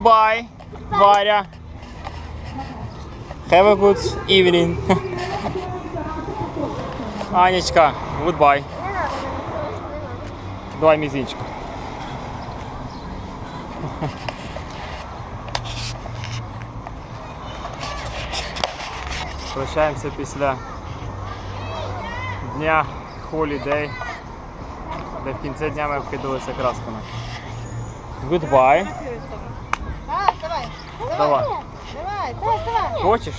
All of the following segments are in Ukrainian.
Bye, Варя. Have a good evening. Анечка, goodbye. Давай мізинчик. Прощаємося після дня holiday, де в кінці дня ми вкидалися красками. Goodbye. Давай. Давай. Давай, давай, давай. Хочеш?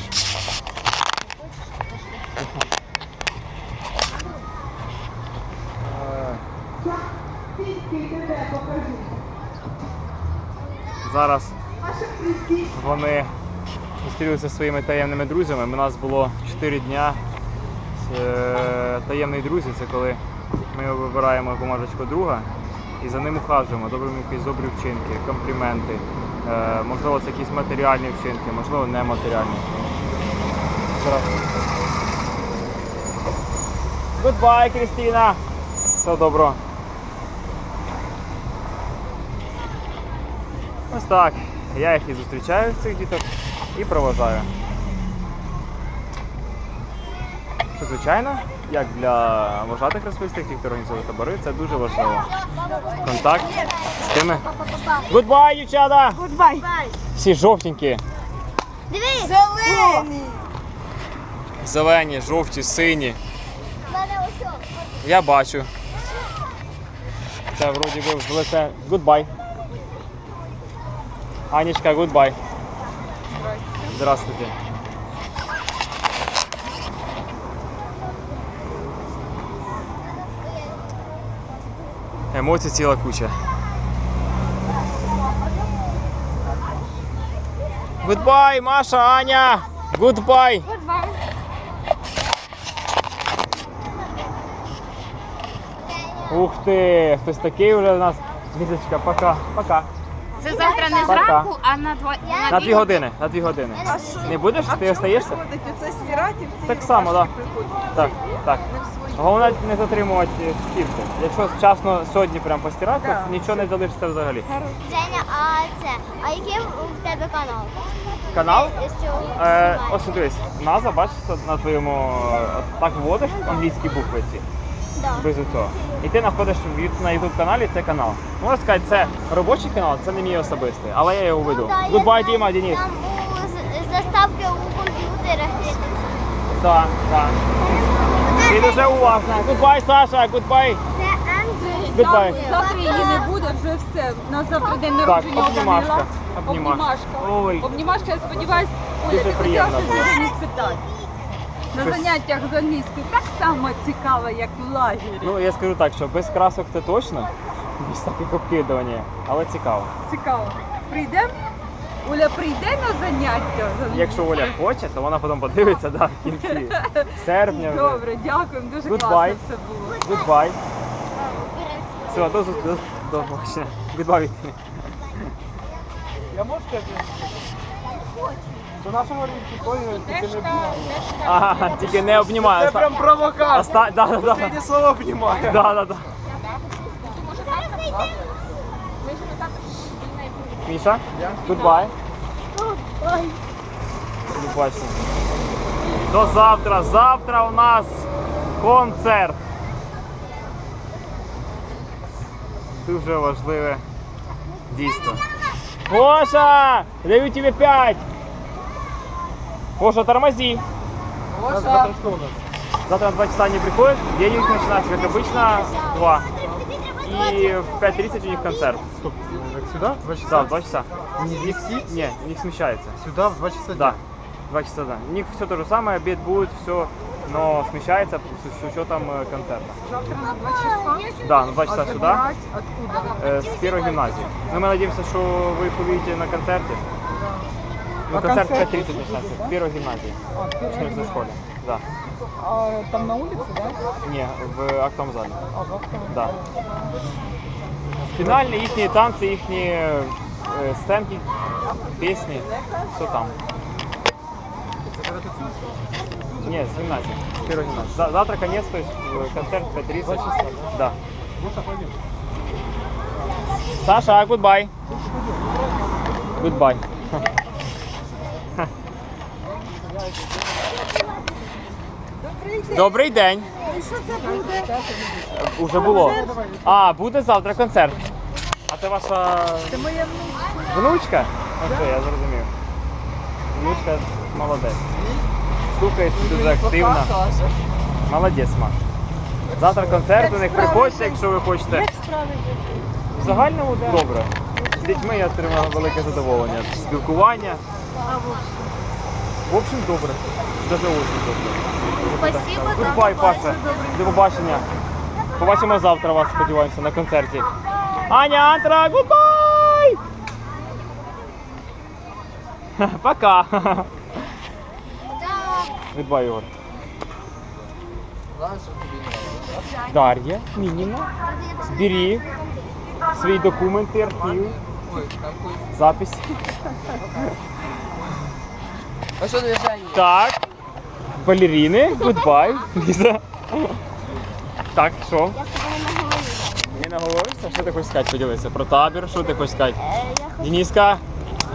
Зараз вони зустрілися зі своїми таємними друзями. У нас було 4 дня. Е, Таємний друзі це коли ми вибираємо бумажечку друга і за ним ухажуємо, добрі якісь добрі вчинки, компліменти. Е, Можливо, це якісь матеріальні вчинки, можливо, нематеріальні. Goodbye, Крістіна! Все добро. Ось так. Я їх і зустрічаю цих діток і проважаю. Що, звичайно, як для вважатих розписних, ті, хто організовує табори, це дуже важливо. Контакт з тими. Goodbye, дівчата! Гудбай. Всі жовтенькі. Дивись. Зелений. Зелені, жовті, сині. Я бачу. Це вроді би в лице. Goodbye. Анечка, goodbye. Здравствуйте. Емоцій ціла куча. Goodbye, Маша, Аня! Goodbye! Ух ти! Хтось такий вже у нас. Візочка, пока, пока. Це завтра не зранку, а на два На дві години, на дві години. Не будеш? Ти остаєшся? Це стирати в Так само, так. Так, так. Головне не затримувати стірку. Якщо вчасно сьогодні прям постирати, то нічого не залишиться взагалі. Женя, а це, а який у тебе канал? Канал? Е, ось дивись, назва, бачиш, на твоєму так вводиш англійські букви ці. Да. без цього. І ти знаходиш на YouTube каналі цей канал. Можна сказати, це робочий канал, це не мій особистий, але я його веду. Да, Goodbye, Діма, Денис. Там у заставки у комп'ютерах є. Так, так. Ти дуже уважна. Goodbye, Саша, goodbye. Це Андрій. Goodbye. Завтра її не буде, вже все. У нас завтра день Так, народження обнімашка. Данила. Обнімашка. Обнімашка. Ой. Обнімашка, я сподіваюся, Оля, ти хотіла не спитати. На заняттях з англійською так само цікаво, як в лагері. Ну, я скажу так, що без красок це точно, без таких обкидування, але цікаво. Цікаво. Прийдемо? Оля прийде на заняття? Якщо Оля хоче, то вона потім подивиться да, в кінці серпня. вже. Добре, дякуємо, дуже Goodbye. класно все було. Goodbye. Все, до зустрічі. До побачення. Goodbye. Я можу сказати? До нашого рівні тільки не Ага, тільки не обнімаю. Це прям провокація. Оста... Да, да, да. Останнє слово обнімає. Да, да, да. Міша, goodbye. Бачите. До завтра. Завтра у нас концерт. Дуже важливе дійство. Гоша! Даю тебе 5. Гоша, тормози. Завтра что у нас? Завтра на 2 часа они приходят, денег начинается, как обычно, 2. И в 5.30 у них концерт. Стоп, так сюда? Два Да, часа? в 2 часа. Не сидеть? Не, у них смещается. Сюда в два часа Да, 2 часа, да. У них все то же самое, обед будет, все, но смещается с, с учетом э, концерта. Завтра на два часа. Да, на 2 часа а сюда, откуда? э, с первой гимназии. Но мы надеемся, что вы их увидите на концерте. Ну, А концерт в концерт 5.30 уже будет, начинается, да? в первой гимназии, А, в первая Шнурской школе. Да. А там на улице, да? Не, в актовом зале. А, в автомобиле. Да. Фінальні їхні танці, їхні е, сценки, пісні, все там. Ні, з гімназії. Первая гімназія. За- Завтра конець, то есть э, концерт 5.30. Да. Саша, goodbye. Goodbye. Добрий день. Що це буде? Уже було. А, буде завтра концерт. А це ваша Це моя внучка. внучка? Оце, я зрозумів. Внучка молодець. Слухається дуже активна. Молодець, Маш. Завтра концерт у них приходьте, якщо ви хочете. Як справи є? В загальному добре. З дітьми я отримав велике задоволення. Спілкування. В общем? Добре. Дуже очень добре. Спасибо, Гудбай, Паша. До побачення. Побачимо завтра вас, сподіваємося, на концерті. Аня, Антра, гудбай! Пока. Гудбай, Ігор. Дар'я, Мініна, бери свої документи, архів, запись. А що движення? Так. Балерини, гудбай. Ліза. Так, що? Я не наговоришся? Що ти хочеш сказати? Поділися про табір, що ти хочеш сказати? Е, хочу Дениска,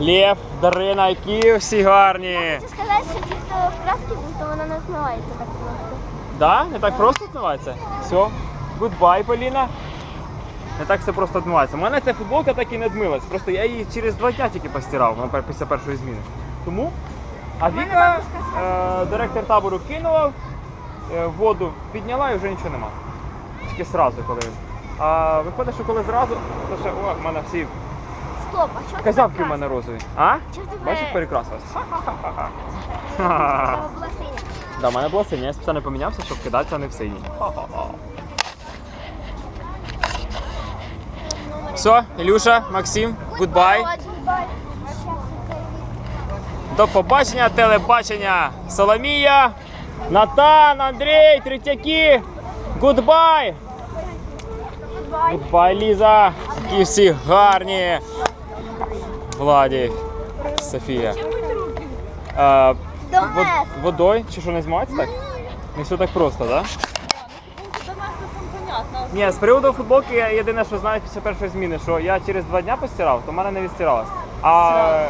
Лев, Дарина, які всі гарні. сказати, що ті, хто в краски був, то вона не змивається так просто. Да? Не так просто відмивається? Все. Гудбай, Поліна. Не так все просто відмивається. У мене ця футболка так і не відмилась. Просто я її через два дня тільки постирав після першої зміни. Тому. А Віка, е, директор табору кинула е, воду, підняла і вже нічого нема. Тільки зразу, коли. А виходить, що коли зразу, то ще о, в мене всі Стоп, а чого ти казавки в мене розові. А? Чого ти Бачиш, перекрасилась. Ха-ха-ха-ха. Треба була. Да, в мене була синя, я спеціально помінявся, щоб кидатися не в синій. Ха-ха-ха. Все, Ілюша, Максим, гудбай. До побачення, телебачення. Соломія, Натан, Андрій, Третяки. Гудбай. Гудбай, Ліза. Які всі гарні. Владі, Софія. А, вод, нас. водою чи що не змивається так? Не все так просто, так? Да? Ні, з приводу футболки я єдине, що знаю після першої зміни, що я через два дня постирав, то в мене не відстиралась. А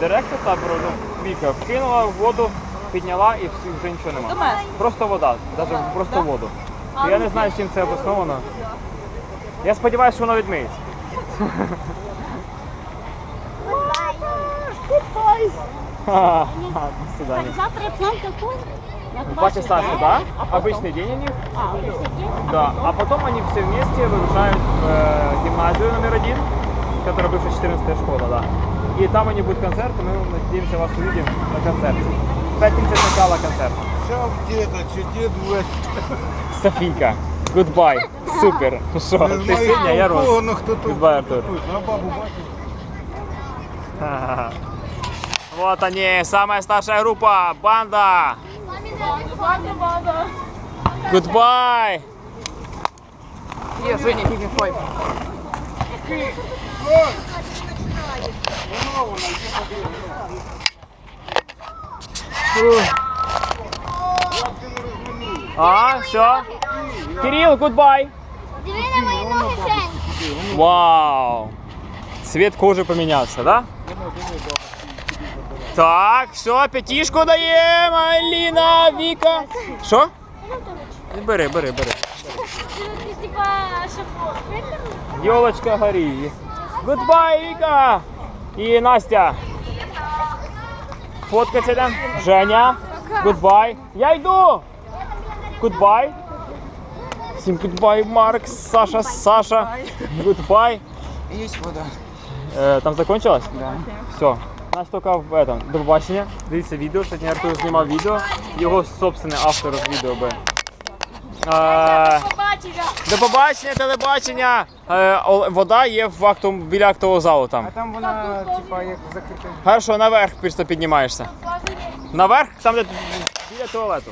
директор табору, ну, Віка, вкинула в воду, підняла і всі, вже нічого До немає. нас. Просто вода, навіть просто воду. То я не знаю, з чим це обосновано. Я сподіваюся, що воно відмиється. Ха-ха, До свидания. Завтра я план такой. Два часа сюда, обычный день у них. Да, а потом они все вместе выезжают в э, гимназию номер один, которая бывшая 14 школа, да. И там они будут концерт, и мы надеемся вас увидим на концерте. В пятницу начало концерта. Все где-то, дед будет. Софийка, goodbye, супер. Что, ты сегодня, а я Рос. Ну кто тут? Goodbye, Артур. На бабу бачиш? Вот они, самая старшая группа, банда. Goodbye. Є, Женя, give me five. А, все. Кирилл, goodbye. Диви на мої ноги, Жень. Вау! Цвет кожи поменялся, да? Так, все, п'ятішку даємо, Аліна, Віка. Що? Бери, бери, бери. Типа, шапо. Йолочка горі. Гудбай, Віка! І Настя. Фоткаться йдем. Женя. Гудбай. Я йду. Гудбай. Всім гудбай, Марк, Саша, Саша. Гудбай. Є вода. Е, там закончилось? Да. Все. Нас тільки в этом. До побачення. Дивіться відео. Сьогодні Артур знімав відео. Його собственне автор відео би. Е, до побачення, телебачення. Е, ол- вода є в актом, біля актового залу там. А там вона, типа, як закрита. Хорошо, наверх просто піднімаєшся. Наверх, там де біля туалету.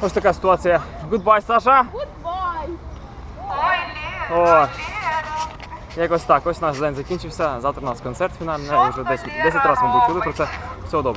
Ось така ситуація. Гудбай, Саша. Гудбай. О. Якось так, ось наш день закінчився. Завтра у нас концерт фінальний. Вже 10, 10 разів, мабуть, чули про це. Всього доброго.